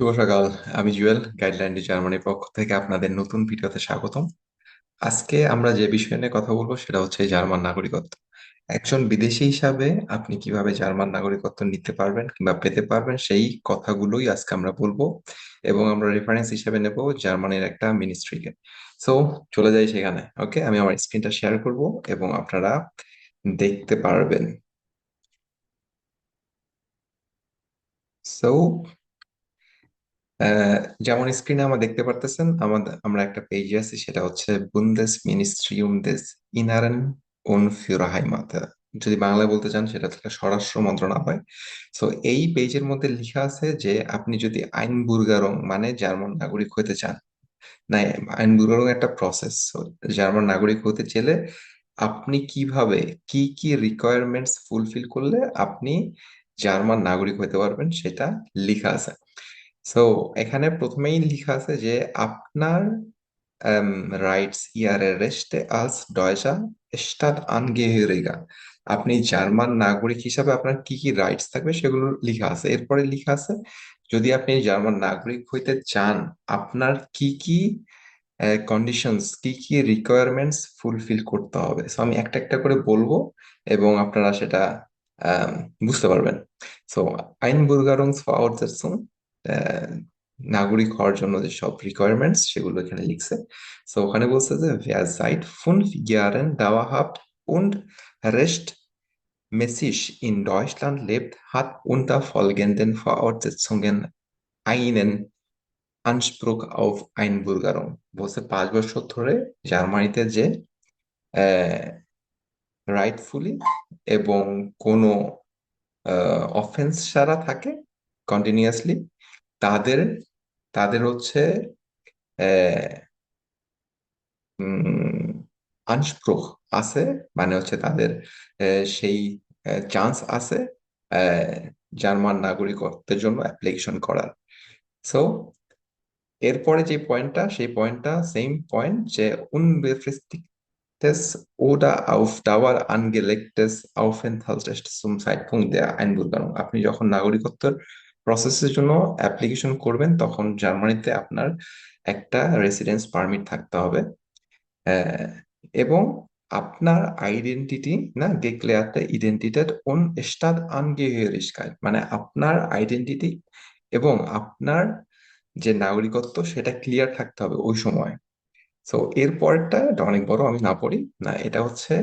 শুভ সকাল, আমি জুয়েল গাইডলাইন জার্মানির পক্ষ থেকে আপনাদের নতুন ভিডিওতে স্বাগতম। আজকে আমরা যে বিষয় নিয়ে কথা বলব সেটা হচ্ছে জার্মান নাগরিকত্ব। একজন বিদেশি হিসাবে আপনি কীভাবে জার্মান নাগরিকত্ব নিতে পারবেন কিংবা পেতে পারবেন সেই কথাগুলোই আজকে আমরা বলব এবং আমরা রেফারেন্স হিসেবে নেব জার্মানির একটা মিনিস্ট্রিকে সো চলে যাই সেখানে ওকে আমি আমার স্ক্রিনটা শেয়ার করব এবং আপনারা দেখতে পারবেন। সো যেমন স্ক্রিনে আমরা দেখতে পারতেছেন, আমাদের, আমরা একটা পেজে আছি, সেটা হচ্ছে বুন্দেস মিনিস্ট্রিউম দেস ইনারেন উন ফিউর হাইমাত যদি বাংলায় বলতে চান, সেটা থেকে স্বরাষ্ট্র মন্ত্রণালয়। সো এই পেজের মধ্যে লেখা আছে যে, আপনি যদি আইন বুর্গারং মানে জার্মান নাগরিক হতে চান, না আইন বুর্গারং একটা প্রসেস জার্মান নাগরিক হতে চাইলে আপনি কীভাবে, কি কি রিকোয়ারমেন্টস ফুলফিল করলে আপনি জার্মান নাগরিক হতে পারবেন, সেটা লেখা আছে। সো এখানে প্রথমেই লেখা আছে যে আপনার রাইটস ইয়ারে রেস্টে আলস ডয়চা স্টাত আনগেহেরিগা আপনি জার্মান নাগরিক হিসাবে আপনার কি কি রাইটস থাকবে সেগুলো লেখা আছে। এরপরে লেখা আছে যদি আপনি জার্মান নাগরিক হইতে চান আপনার কি কি কন্ডিশনস কি কি রিকোয়ারমেন্টস ফুলফিল করতে হবে। সো আমি একটা একটা করে বলব এবং আপনারা সেটা বুঝতে পারবেন। সো আইন Einbürgerungsvoraussetzung আহ, নাগরিক হওয়ার জন্য যে সব রিকোয়ারমেন্টস সেগুলো এখানে লিখছে। সো ওখানে বলছে যে ভিয়া সাইট ফুন এন্ড দাওয়া হাফ উন্ড রেস্ট মেসিস ইন ডয়েশল্যান্ড লেব হাত উন দা ফল গেন্ডেন ফাওয়ার চেত আইন এন আনস্প্রোক অফ আইন বুলগারম বলছে পাঁচ বছর ধরে জার্মানিতে যে রাইটফুলি এবং কোনো অফেন্স ছাড়া থাকে কন্টিনিউয়াসলি তাদের তাদের হচ্ছে আনস্প্রুখ আছে মানে হচ্ছে তাদের সেই চান্স আছে জার্মান নাগরিকত্বের জন্য অ্যাপ্লিকেশন করার। সো এরপরে যে পয়েন্টটা সেই পয়েন্টটা সেম পয়েন্ট যে unbefristetes oder auf Dauer angelegtes Aufenthaltsrecht আপনি যখন নাগরিকত্বের প্রসেসের জন্য অ্যাপ্লিকেশন করবেন, তখন জার্মানিতে আপনার একটা রেসিডেন্স পারমিট থাকতে হবে। এবং আপনার আইডেন্টিটি না গেকলেয়ারতে ইডেন্টিটেট und Staatsangehörigkeit মানে আপনার আইডেন্টিটি এবং আপনার যে নাগরিকত্ব, সেটা ক্লিয়ার থাকতে হবে ওই সময়। সো এরপরটা, এটা অনেক বড়, আমি না পড়ি, না, এটা হচ্ছে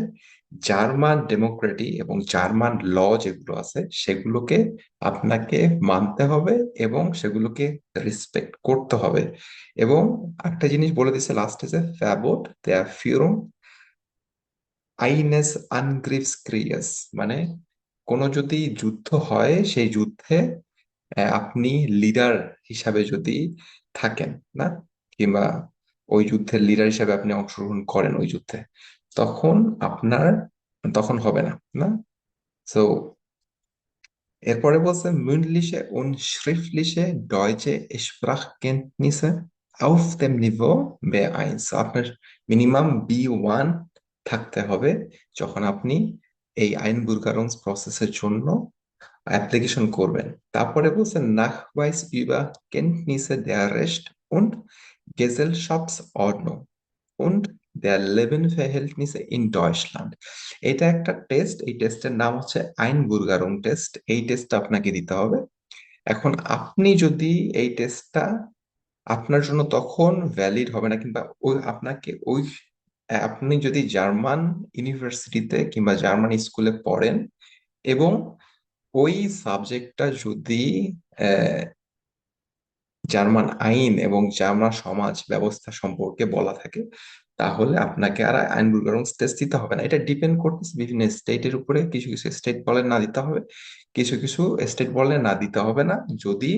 জার্মান ডেমোক্রেটি এবং জার্মান ল যেগুলো আছে, সেগুলোকে আপনাকে মানতে হবে এবং সেগুলোকে রেসপেক্ট করতে হবে। এবং একটা জিনিস বলে দিচ্ছে লাস্টে যে ফ্যাবোট দেয়ার ফিউরুম আইনেস আনগ্রিভস ক্রিয়াস মানে কোনো যদি যুদ্ধ হয়, সেই যুদ্ধে আপনি লিডার হিসাবে যদি থাকেন, না? কিংবা ওই যুদ্ধের লিডার হিসাবে আপনি অংশগ্রহণ করেন ওই যুদ্ধে। তখন আপনার, তখন হবে না না? সো এরপরে বলছে মিউনলিশে উন শ্রিফলিশে ডয়চে স্প্রাখ কেন্টনিসে আউফ তেম নিব বে আইন আপনার মিনিমাম বি ওয়ান থাকতে হবে যখন আপনি এই আইন বুর্গারং প্রসেসের জন্য অ্যাপ্লিকেশন করবেন। তারপরে বলছে নাখওয়াইস ইবা কেন্টনিসে দেয়ার রেস্ট উন্ড গেজেল শপস অর্ন উন্ড der Lebensverhältnisse in Deutschland. এটা একটা টেস্ট এই টেস্টের নাম হচ্ছে আইনবুর্গারুং টেস্ট এই টেস্টটা আপনাকে দিতে হবে। এখন আপনি যদি এই টেস্টটা আপনার জন্য তখন ভ্যালিড হবে না কিংবা ওই আপনাকে ওই, আপনি যদি জার্মান ইউনিভার্সিটিতে কিংবা জার্মান স্কুলে পড়েন এবং ওই সাবজেক্টটা যদি জার্মান আইন এবং জার্মান সমাজ ব্যবস্থা সম্পর্কে বলা থাকে, তাহলে আপনাকে আর আইন আইনবুর্গারুং টেস্ট দিতে হবে না। এটা ডিপেন্ড করতেছে বিভিন্ন স্টেটের উপরে। কিছু কিছু স্টেট বলে না দিতে হবে, কিছু কিছু স্টেট বলে না দিতে হবে না, যদি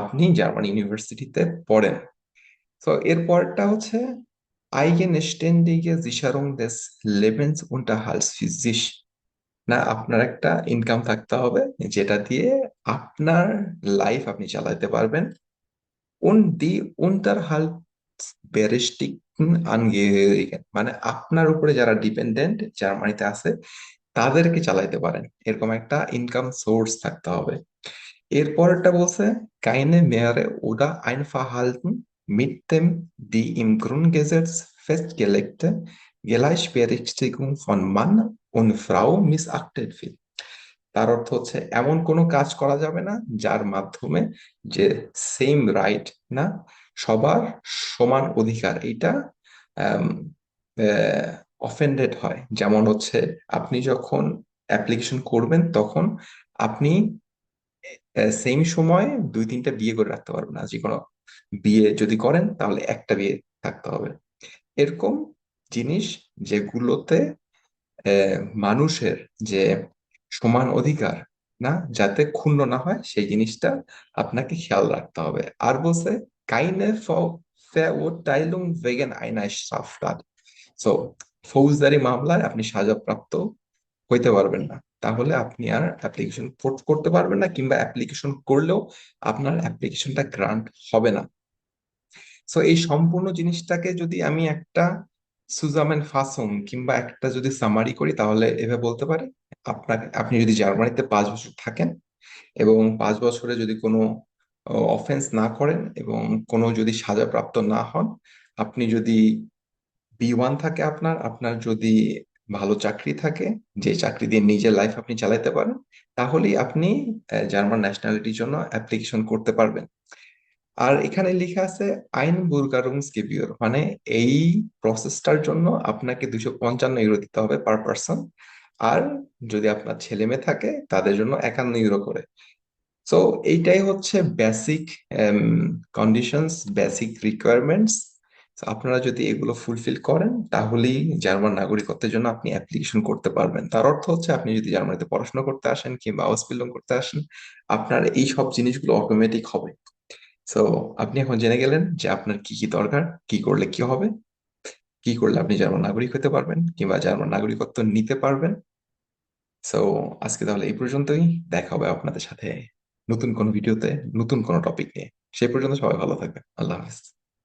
আপনি জার্মান ইউনিভার্সিটিতে পড়েন। তো এরপরটা হচ্ছে, eigenständige Sicherung des Lebensunterhalts für sich না, আপনার একটা ইনকাম থাকতে হবে, যেটা দিয়ে আপনার লাইফ আপনি চালাতে পারবেন। Und die Unterhaltsberechtigten Angehörigen মানে আপনার উপরে যারা ডিপেন্ডেন্ট জার্মানিতে আছে তাদেরকে চালাইতে পারেন এরকম একটা ইনকাম সোর্স থাকতে হবে এরপরটা বলছে mehr oder ein Verhalten mit dem die im Grundgesetz festgelegte Gleichberechtigung von Mann und Frau missachtet wird তার অর্থ হচ্ছে এমন কোনো কাজ করা যাবে না যার মাধ্যমে যে সেম রাইট না, সবার সমান অধিকার। এটা অফেন্ডেড হয়। যেমন হচ্ছে আপনি যখন অ্যাপ্লিকেশন করবেন তখন আপনি সেম সময় দুই, তিনটা বিয়ে করে রাখতে পারবেন না। যে কোনো বিয়ে যদি করেন তাহলে একটা বিয়ে থাকতে হবে। এরকম জিনিস যেগুলোতে মানুষের যে সমান অধিকার, না? যাতে ক্ষুণ্ণ না হয়, সেই জিনিসটা আপনাকে খেয়াল রাখতে হবে। আর বলছে Ver- Verurteilung wegen einer Straftat so ফৌজদারি মামলায় আপনি সাজাপ্রাপ্ত হইতে পারবেন না। তাহলে আপনি আর অ্যাপ্লিকেশন করতে পারবেন না, কিংবা অ্যাপ্লিকেশন করলেও আপনার অ্যাপ্লিকেশনটা গ্রান্ট হবে না। সো এই সম্পূর্ণ জিনিসটাকে যদি আমি একটা সুজামেন ফাসুম কিংবা একটা যদি সামারি করি, তাহলে এভাবে বলতে পারি আপনাকে আপনি যদি জার্মানিতে পাঁচ বছর থাকেন এবং পাঁচ বছরে যদি কোনো অফেন্স না করেন এবং কোনো যদি সাজাপ্রাপ্ত না হন, আপনি যদি বি ওয়ান থাকে আপনার আপনার যদি ভালো চাকরি থাকে, যে চাকরি দিয়ে নিজের লাইফ আপনি চালাতে পারেন, তাহলেই আপনি জার্মান ন্যাশনালিটির জন্য অ্যাপ্লিকেশন করতে পারবেন। আর এখানে লেখা আছে আইন বুরগারুমসগেবিয়র মানে এই প্রসেসটার জন্য আপনাকে দুশো পঞ্চান্ন ইউরো দিতে হবে পার পার্সন আর যদি আপনার ছেলে মেয়ে থাকে, তাদের জন্য একান্ন ইউরো করে। সো এইটাই হচ্ছে বেসিক কন্ডিশনস বেসিক রিকোয়ারমেন্টস আপনারা যদি এগুলো ফুলফিল করেন, তাহলেই জার্মান নাগরিকত্বের জন্য আপনি অ্যাপ্লিকেশন করতে পারবেন। তার অর্থ হচ্ছে, আপনি যদি জার্মানিতে পড়াশোনা করতে আসেন কিংবা আউসবিল্ডিং করতে আসেন, আপনার এই সব জিনিসগুলো অটোমেটিক হবে। সো আপনি এখন জেনে গেলেন যে আপনার কি কি দরকার, কি করলে কি হবে। কি করলে আপনি জার্মান নাগরিক হতে পারবেন কিংবা জার্মান নাগরিকত্ব নিতে পারবেন? সো আজকে তাহলে এই পর্যন্তই। দেখা হবে আপনাদের সাথে নতুন কোনো ভিডিওতে, নতুন কোন টপিক নিয়ে। সেই পর্যন্ত সবাই ভালো থাকবেন। আল্লাহ হাফিজ।